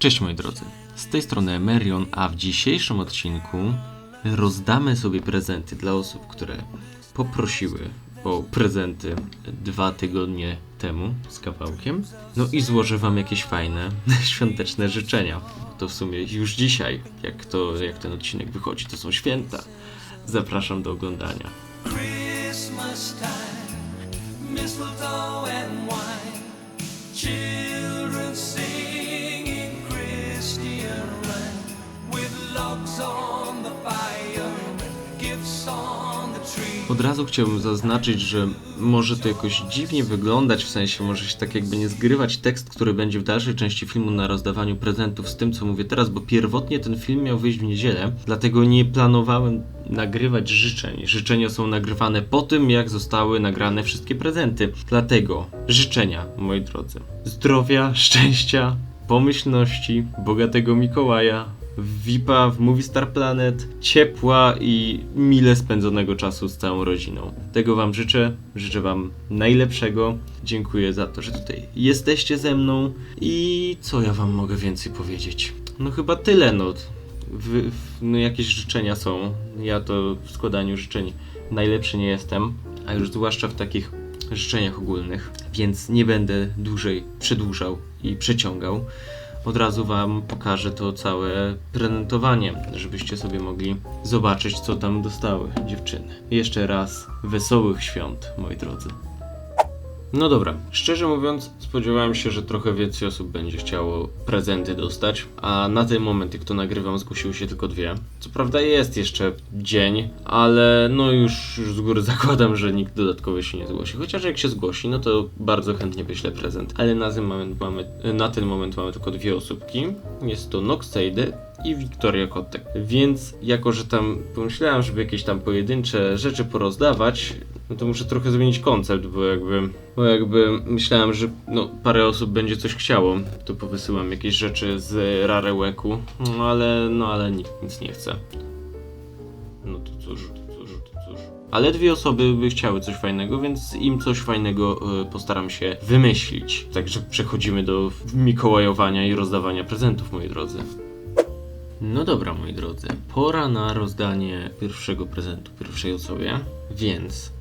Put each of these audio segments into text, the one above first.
Cześć moi drodzy, z tej strony Emerion, a w dzisiejszym odcinku rozdamy sobie prezenty dla osób, które poprosiły o prezenty dwa tygodnie temu z kawałkiem. No i złożę wam jakieś fajne świąteczne życzenia. To w sumie już dzisiaj, jak, to, jak ten odcinek wychodzi, to są święta. Zapraszam do oglądania. Christmas time, mistletoe and wine, Od razu chciałbym zaznaczyć, że może to jakoś dziwnie wyglądać, w sensie może się tak jakby nie zgrywać tekst, który będzie w dalszej części filmu na rozdawaniu prezentów z tym, co mówię teraz, bo pierwotnie ten film miał wyjść w niedzielę, dlatego nie planowałem nagrywać życzeń. Życzenia są nagrywane po tym, jak zostały nagrane wszystkie prezenty. Dlatego życzenia, moi drodzy, zdrowia, szczęścia, pomyślności, bogatego Mikołaja, VIP-a w Movie Star Planet, ciepła i mile spędzonego czasu z całą rodziną. Tego Wam życzę, życzę Wam najlepszego. Dziękuję za to, że tutaj jesteście ze mną i co ja Wam mogę więcej powiedzieć? No chyba tyle, no. Wy, w, no jakieś życzenia są. Ja to w składaniu życzeń najlepszy nie jestem, a już zwłaszcza w takich życzeniach ogólnych, więc nie będę dłużej przedłużał i przeciągał od razu Wam pokażę to całe prezentowanie, żebyście sobie mogli zobaczyć, co tam dostały dziewczyny. Jeszcze raz wesołych świąt, moi drodzy. No dobra, szczerze mówiąc, spodziewałem się, że trochę więcej osób będzie chciało prezenty dostać, a na ten moment, jak to nagrywam, zgłosiły się tylko dwie. Co prawda jest jeszcze dzień, ale no już, już z góry zakładam, że nikt dodatkowy się nie zgłosi. Chociaż jak się zgłosi, no to bardzo chętnie wyślę prezent. Ale na ten moment mamy, na ten moment mamy tylko dwie osóbki. Jest to Noxade i Wiktoria Kotek. Więc jako, że tam pomyślałem, żeby jakieś tam pojedyncze rzeczy porozdawać, no to muszę trochę zmienić koncept, bo jakby, bo jakby myślałem, że no, parę osób będzie coś chciało, to powysyłam jakieś rzeczy z Rareweku, no ale, no ale nikt nic nie chce. No to cóż, to cóż, to cóż. Ale dwie osoby by chciały coś fajnego, więc im coś fajnego y, postaram się wymyślić. Także przechodzimy do mikołajowania i rozdawania prezentów, moi drodzy. No dobra, moi drodzy, pora na rozdanie pierwszego prezentu pierwszej osobie, więc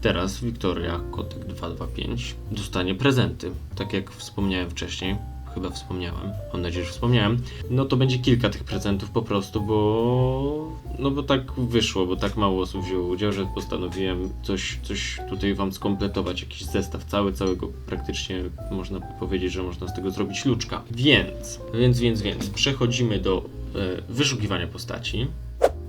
teraz Wiktoria Kotek 225 dostanie prezenty, tak jak wspomniałem wcześniej. Chyba wspomniałem, mam nadzieję, że wspomniałem. No to będzie kilka tych prezentów po prostu, bo. No bo tak wyszło, bo tak mało osób wzięło udział, że postanowiłem coś, coś tutaj wam skompletować, jakiś zestaw cały, całego praktycznie można by powiedzieć, że można z tego zrobić luczka. Więc, więc, więc, więc przechodzimy do e, wyszukiwania postaci.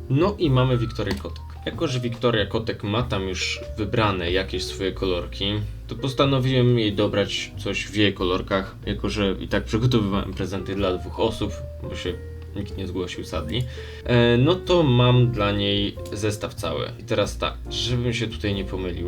No i mamy Wiktorię Kotek. Jako, że Wiktoria Kotek ma tam już wybrane jakieś swoje kolorki, to postanowiłem jej dobrać coś w jej kolorkach, jako że i tak przygotowywałem prezenty dla dwóch osób, bo się nikt nie zgłosił sadli. E, no to mam dla niej zestaw cały. I teraz tak, żebym się tutaj nie pomylił,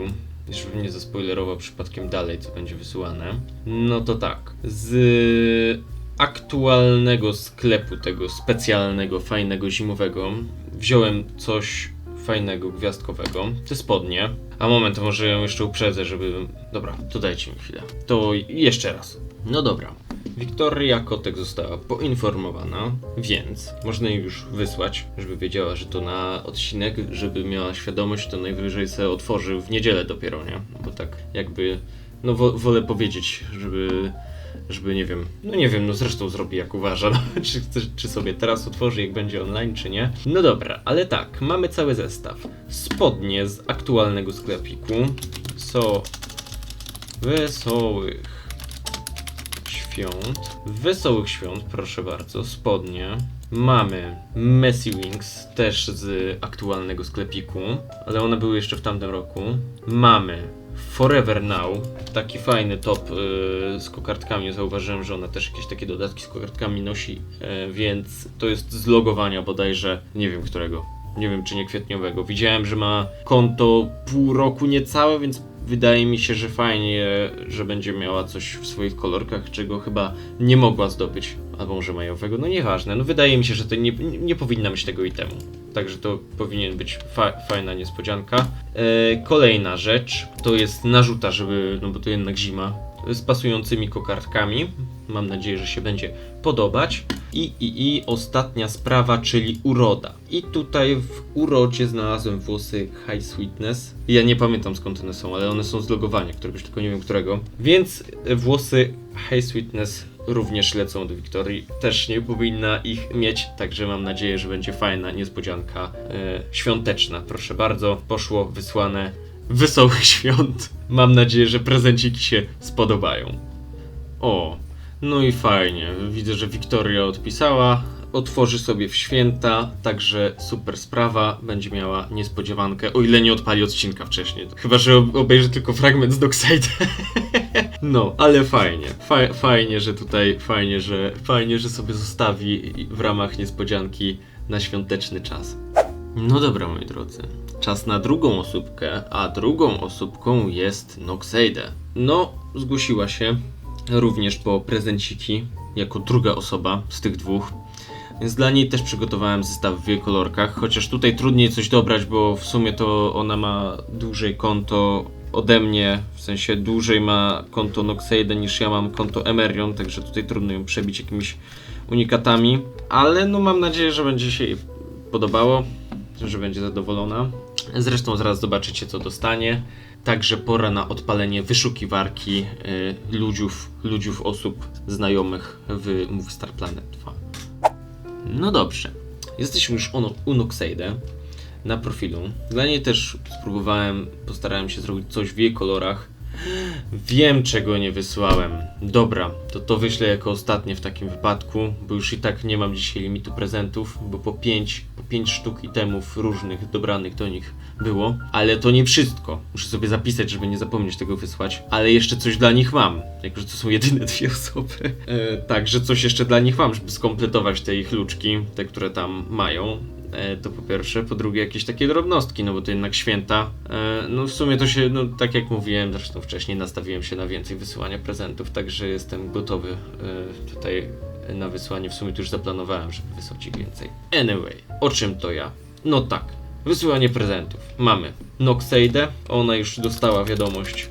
żebym nie zaspoilerował przypadkiem dalej, co będzie wysyłane. No to tak, z aktualnego sklepu, tego specjalnego, fajnego, zimowego, wziąłem coś fajnego, gwiazdkowego, te spodnie. A moment, może ją jeszcze uprzedzę, żeby... Dobra, to dajcie mi chwilę. To jeszcze raz. No dobra. Wiktoria Kotek została poinformowana, więc można jej już wysłać, żeby wiedziała, że to na odcinek, żeby miała świadomość, to najwyżej sobie otworzy w niedzielę dopiero, nie? No Bo tak jakby, no wo wolę powiedzieć, żeby, żeby nie wiem, no nie wiem, no zresztą zrobi jak uważa, no, czy, czy sobie teraz otworzy, jak będzie online, czy nie. No dobra, ale tak, mamy cały zestaw. Spodnie z aktualnego sklepiku są wesołych świąt. Wesołych świąt, proszę bardzo, spodnie. Mamy Messy Wings, też z aktualnego sklepiku, ale one były jeszcze w tamtym roku. Mamy Forever Now, taki fajny top yy, z kokardkami. Zauważyłem, że ona też jakieś takie dodatki z kokardkami nosi, yy, więc to jest z logowania bodajże, nie wiem którego. Nie wiem, czy nie kwietniowego. Widziałem, że ma konto pół roku niecałe, więc wydaje mi się, że fajnie, że będzie miała coś w swoich kolorkach, czego chyba nie mogła zdobyć, albo może majowego, no nieważne. No wydaje mi się, że to nie, nie, powinna być tego itemu. Także to powinien być fa fajna niespodzianka. E, kolejna rzecz to jest narzuta, żeby, no bo to jednak zima, z pasującymi kokardkami. Mam nadzieję, że się będzie podobać. I, i, i ostatnia sprawa, czyli uroda. I tutaj w urodzie znalazłem włosy High Sweetness. Ja nie pamiętam skąd one są, ale one są z logowania, któregoś tylko nie wiem którego. Więc e, włosy High Sweetness również lecą do Wiktorii. Też nie powinna ich mieć, także mam nadzieję, że będzie fajna niespodzianka e, świąteczna. Proszę bardzo, poszło wysłane wesołych świąt. Mam nadzieję, że prezenciki się spodobają. O, no i fajnie. Widzę, że Wiktoria odpisała. Otworzy sobie w święta, także super sprawa. Będzie miała niespodziewankę, o ile nie odpali odcinka wcześniej. Chyba, że ob- obejrzy tylko fragment z Dockside. No, ale fajnie. Fa- fajnie, że tutaj, fajnie, że fajnie, że sobie zostawi w ramach niespodzianki na świąteczny czas. No dobra, moi drodzy. Czas na drugą osóbkę, a drugą osóbką jest Noxeide. No, zgłosiła się również po prezenciki jako druga osoba z tych dwóch. Więc dla niej też przygotowałem zestaw w jej kolorkach, chociaż tutaj trudniej coś dobrać, bo w sumie to ona ma dłużej konto ode mnie, w sensie dłużej ma konto Noxeide niż ja mam konto Emerion, także tutaj trudno ją przebić jakimiś unikatami, ale no mam nadzieję, że będzie się jej podobało, że będzie zadowolona. Zresztą zaraz zobaczycie co dostanie. Także pora na odpalenie wyszukiwarki y, ludziów, ludziów, osób znajomych w Movie Star Planet 2. No dobrze. Jesteśmy już ono- u Noxeide na profilu. Dla niej też spróbowałem, postarałem się zrobić coś w jej kolorach. Wiem, czego nie wysłałem. Dobra, to to wyślę jako ostatnie w takim wypadku, bo już i tak nie mam dzisiaj limitu prezentów, bo po 5 po pięć sztuk itemów różnych dobranych do nich było. Ale to nie wszystko. Muszę sobie zapisać, żeby nie zapomnieć tego wysłać. Ale jeszcze coś dla nich mam, jako że to są jedyne dwie osoby. E, Także coś jeszcze dla nich mam, żeby skompletować te ich luczki, te, które tam mają. E, to po pierwsze, po drugie jakieś takie drobnostki, no bo to jednak święta. E, no w sumie to się, no tak jak mówiłem zresztą wcześniej, nastawiłem się na więcej wysyłania prezentów, także jestem gotowy e, tutaj na wysłanie. W sumie to już zaplanowałem, żeby wysłać ich więcej. Anyway, o czym to ja? No tak, wysyłanie prezentów. Mamy Noxeide, ona już dostała wiadomość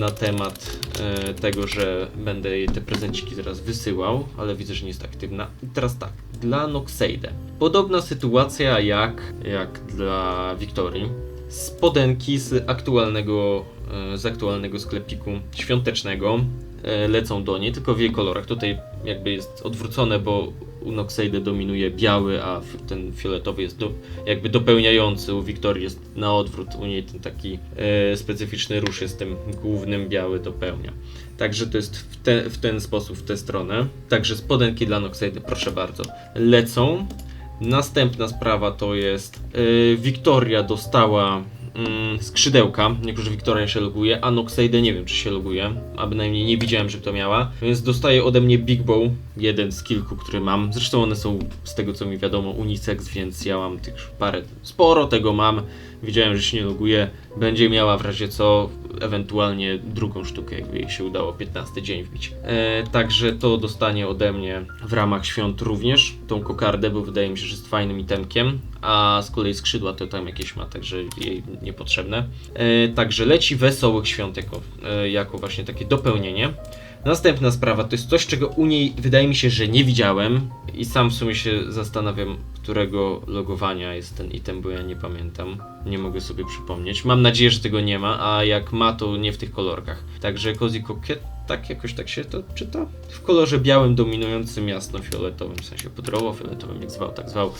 na temat e, tego, że będę jej te prezenciki zaraz wysyłał, ale widzę, że nie jest aktywna. I teraz tak, dla Noxeide. Podobna sytuacja jak, jak dla Wiktorii. Spodenki z aktualnego, e, z aktualnego sklepiku świątecznego e, lecą do niej, tylko w jej kolorach. Tutaj jakby jest odwrócone, bo u Noxeide dominuje biały, a ten fioletowy jest do, jakby dopełniający. U Wiktorii jest na odwrót, u niej ten taki e, specyficzny róż jest tym głównym biały dopełnia. Także to jest w, te, w ten sposób, w tę stronę. Także spodenki dla Noxeide, proszę bardzo, lecą. Następna sprawa to jest yy, Wiktoria dostała mm, skrzydełka, że Wiktoria się loguje, a Noxeide nie wiem czy się loguje, a bynajmniej nie widziałem, żeby to miała, więc dostaje ode mnie Big Bow, jeden z kilku, który mam. Zresztą one są z tego co mi wiadomo unisex, więc ja mam tych parę, sporo tego mam. Widziałem, że się nie loguje, będzie miała w razie co ewentualnie drugą sztukę, jakby jej się udało 15 dzień wbić. E, także to dostanie ode mnie w ramach świąt również, tą kokardę, bo wydaje mi się, że jest fajnym itemkiem, a z kolei skrzydła to tam jakieś ma, także jej niepotrzebne. E, także leci Wesołych Świąt jako, e, jako właśnie takie dopełnienie. Następna sprawa to jest coś, czego u niej wydaje mi się, że nie widziałem i sam w sumie się zastanawiam, którego logowania jest ten item, bo ja nie pamiętam. Nie mogę sobie przypomnieć. Mam nadzieję, że tego nie ma, a jak ma, to nie w tych kolorkach. Także Cozy Coquette, tak jakoś tak się to czyta? W kolorze białym dominującym jasno-fioletowym, w sensie pudrowo-fioletowym, jak zwał, tak zwał.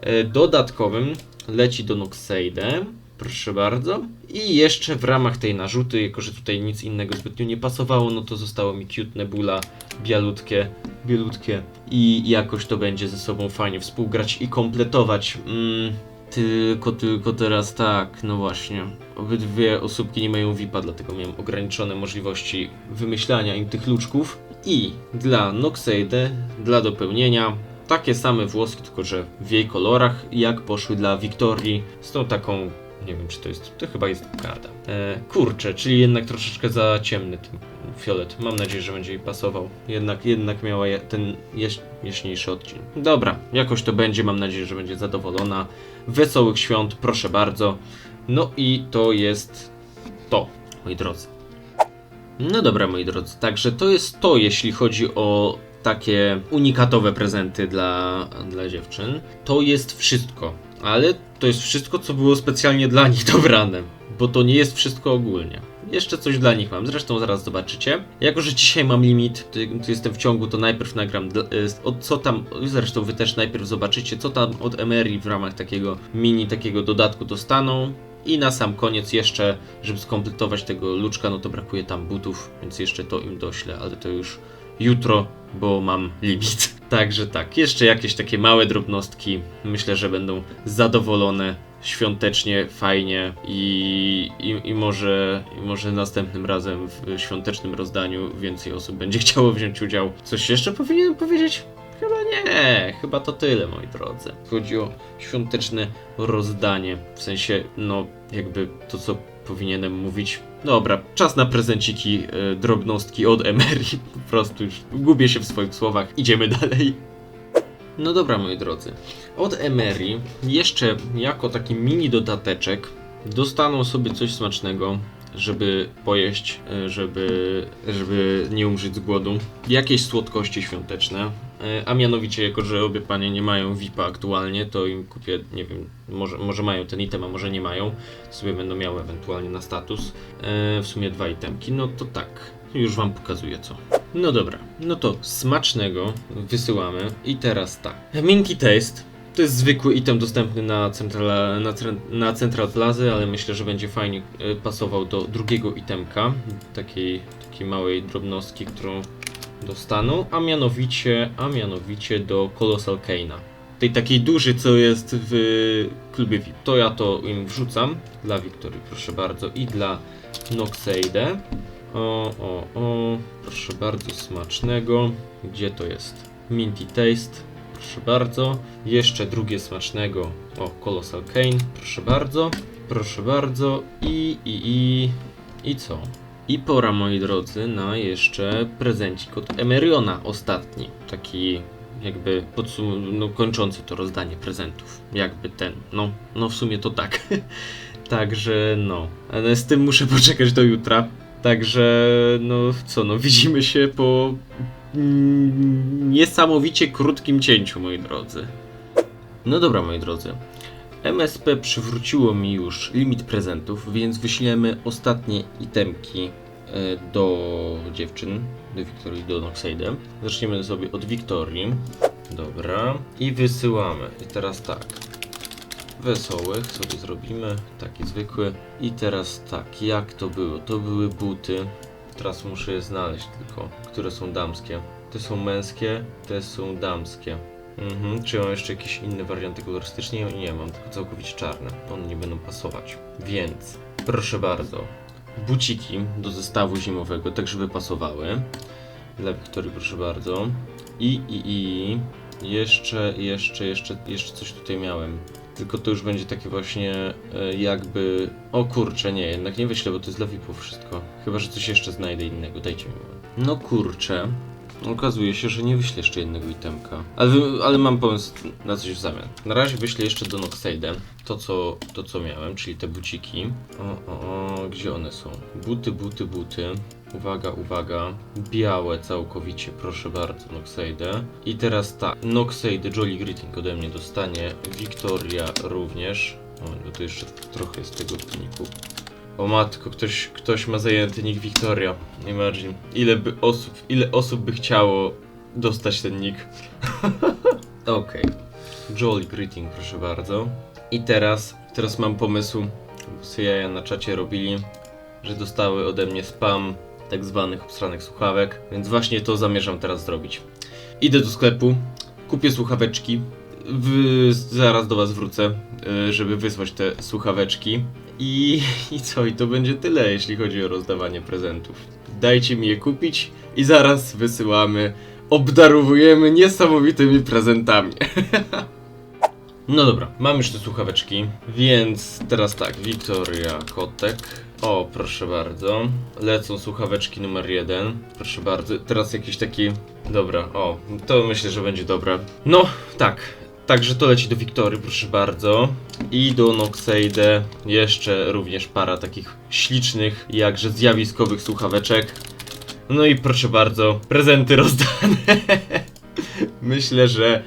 E, Dodatkowym leci do Noxeide. Proszę bardzo. I jeszcze w ramach tej narzuty, jako że tutaj nic innego zbytnio nie pasowało, no to zostało mi cute nebula, bialutkie, bielutkie i jakoś to będzie ze sobą fajnie współgrać i kompletować. Mm, tylko, tylko teraz tak, no właśnie. Obydwie osóbki nie mają VIP-a, dlatego miałem ograniczone możliwości wymyślania im tych luczków. I dla Noxeide, dla dopełnienia, takie same włoski, tylko że w jej kolorach, jak poszły dla Wiktorii, z tą taką nie wiem, czy to jest. To chyba jest karta. E, kurczę, czyli jednak troszeczkę za ciemny ten fiolet. Mam nadzieję, że będzie jej pasował. Jednak, jednak miała ten jaś, jaśniejszy odcień. Dobra, jakoś to będzie. Mam nadzieję, że będzie zadowolona. Wesołych świąt, proszę bardzo. No i to jest to, moi drodzy. No dobra, moi drodzy, także to jest to, jeśli chodzi o takie unikatowe prezenty dla, dla dziewczyn. To jest wszystko, ale to jest wszystko, co było specjalnie dla nich dobrane, bo to nie jest wszystko ogólnie. Jeszcze coś dla nich mam, zresztą zaraz zobaczycie. Jako, że dzisiaj mam limit, tu jestem w ciągu, to najpierw nagram, y, od co tam, zresztą wy też najpierw zobaczycie, co tam od Emery w ramach takiego mini, takiego dodatku dostaną. I na sam koniec jeszcze, żeby skompletować tego luczka, no to brakuje tam butów, więc jeszcze to im doślę, ale to już jutro, bo mam limit. Także tak, jeszcze jakieś takie małe drobnostki. Myślę, że będą zadowolone świątecznie, fajnie i, i, i, może, i może następnym razem w świątecznym rozdaniu więcej osób będzie chciało wziąć udział. Coś jeszcze powinienem powiedzieć? Chyba nie, chyba to tyle, moi drodzy. Chodzi o świąteczne rozdanie, w sensie, no, jakby to, co powinienem mówić. Dobra, czas na prezenciki, e, drobnostki od Emery. Po prostu już gubię się w swoich słowach. Idziemy dalej. No dobra, moi drodzy. Od Emery jeszcze jako taki mini dodateczek dostaną sobie coś smacznego, żeby pojeść, e, żeby, żeby nie umrzeć z głodu. Jakieś słodkości świąteczne. E, A mianowicie, jako że obie panie nie mają VIP-a aktualnie, to im kupię, nie wiem, może, może mają ten item, a może nie mają. Sobie będą miały ewentualnie na status. E, w sumie dwa itemki. No to tak, już wam pokazuję co. No dobra, no to smacznego wysyłamy. I teraz tak. Minty Taste. To jest zwykły item dostępny na Central, na, na Central Plazy, ale myślę, że będzie fajnie e, pasował do drugiego itemka. Takiej, takiej małej drobnostki, którą dostaną, a mianowicie, a mianowicie do Colossal Kane'a. Tej takiej duży, co jest w klubie VIP. To ja to im wrzucam. Dla Wiktorii, proszę bardzo, i dla Noxeide. O, o, o, proszę bardzo, smacznego. Gdzie to jest? Minty Taste, proszę bardzo. Jeszcze drugie smacznego. O, Colossal Kane, proszę bardzo. Proszę bardzo. I, i, i. I co? I pora, moi drodzy, na jeszcze prezencik od Emeriona, ostatni. Taki jakby podsum- no, kończący to rozdanie prezentów. Jakby ten, no, no w sumie to tak. Także no, ale z tym muszę poczekać do jutra. Także no co, no widzimy się po niesamowicie krótkim cięciu, moi drodzy. No dobra, moi drodzy. MSP przywróciło mi już limit prezentów, więc wyślemy ostatnie itemki e, do dziewczyn, do Wiktorii, do Noxeide. Zaczniemy sobie od Wiktorii. Dobra. I wysyłamy. I teraz tak. Wesołych sobie zrobimy, taki zwykły. I teraz tak, jak to było? To były buty. Teraz muszę je znaleźć tylko, które są damskie. Te są męskie, te są damskie. Mhm, czy mam jeszcze jakieś inne warianty kolorystyczne? Nie, nie mam, tylko całkowicie czarne. One nie będą pasować. Więc, proszę bardzo, buciki do zestawu zimowego, tak żeby pasowały. Dla Wiktorii, proszę bardzo. I, i, i, jeszcze, jeszcze, jeszcze, jeszcze coś tutaj miałem. Tylko to już będzie takie właśnie e, jakby... O kurczę, nie, jednak nie wyślę, bo to jest dla VIP-ów wszystko. Chyba, że coś jeszcze znajdę innego, dajcie mi moment. No kurczę. Okazuje się, że nie wyślę jeszcze jednego itemka. Ale, ale mam pomysł na coś w zamian. Na razie wyślę jeszcze do Noxeide to co, to, co miałem, czyli te buciki. O, o, o, gdzie one są? Buty, buty, buty. Uwaga, uwaga. Białe całkowicie, proszę bardzo, Noxeide. I teraz tak, Noxeide Jolly Greeting ode mnie dostanie. Wiktoria również. O, tu jeszcze trochę z tego niku. O matko, ktoś, ktoś ma zajęty nick Wiktoria. Imagine. Ile by osób, ile osób by chciało dostać ten nick. Okej. Jolly Greeting, proszę bardzo. I teraz, teraz mam pomysł, sobie jaja na czacie robili, że dostały ode mnie spam tak zwanych obstranych słuchawek, więc właśnie to zamierzam teraz zrobić. Idę do sklepu, kupię słuchaweczki, w, zaraz do was wrócę, y, żeby wysłać te słuchaweczki. I, I co? I to będzie tyle, jeśli chodzi o rozdawanie prezentów. Dajcie mi je kupić i zaraz wysyłamy, obdarowujemy niesamowitymi prezentami. No dobra, mam już te słuchaweczki, więc teraz tak, Wiktoria Kotek. O, proszę bardzo. Lecą słuchaweczki numer jeden. Proszę bardzo. Teraz jakiś taki. Dobra, o, to myślę, że będzie dobre. No, tak. Także to leci do Wiktory, proszę bardzo. I do Noxeide jeszcze również para takich ślicznych, jakże zjawiskowych słuchaweczek. No i proszę bardzo, prezenty rozdane. myślę, że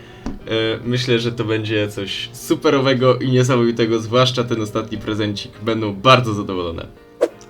myślę, że to będzie coś superowego i niesamowitego, zwłaszcza ten ostatni prezencik. Będą bardzo zadowolone.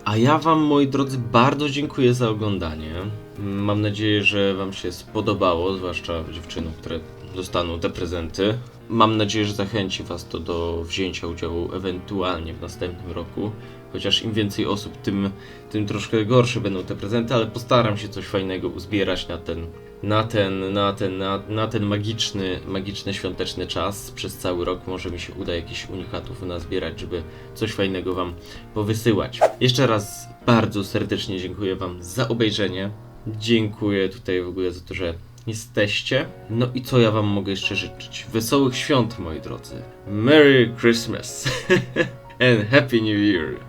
A ja wam, moi drodzy, bardzo dziękuję za oglądanie. Mam nadzieję, że wam się spodobało, zwłaszcza dziewczynom, które dostaną te prezenty. Mam nadzieję, że zachęci was to do wzięcia udziału ewentualnie w następnym roku. Chociaż im więcej osób, tym, tym troszkę gorsze będą te prezenty, ale postaram się coś fajnego uzbierać na ten, na ten, na ten, na, na ten magiczny, magiczny świąteczny czas przez cały rok. Może mi się uda jakichś unikatów nazbierać, żeby coś fajnego wam powysyłać. Jeszcze raz bardzo serdecznie dziękuję wam za obejrzenie. Dziękuję tutaj w ogóle za to, że jesteście. No i co ja wam mogę jeszcze życzyć? Wesołych świąt, moi drodzy. Merry Christmas and Happy New Year.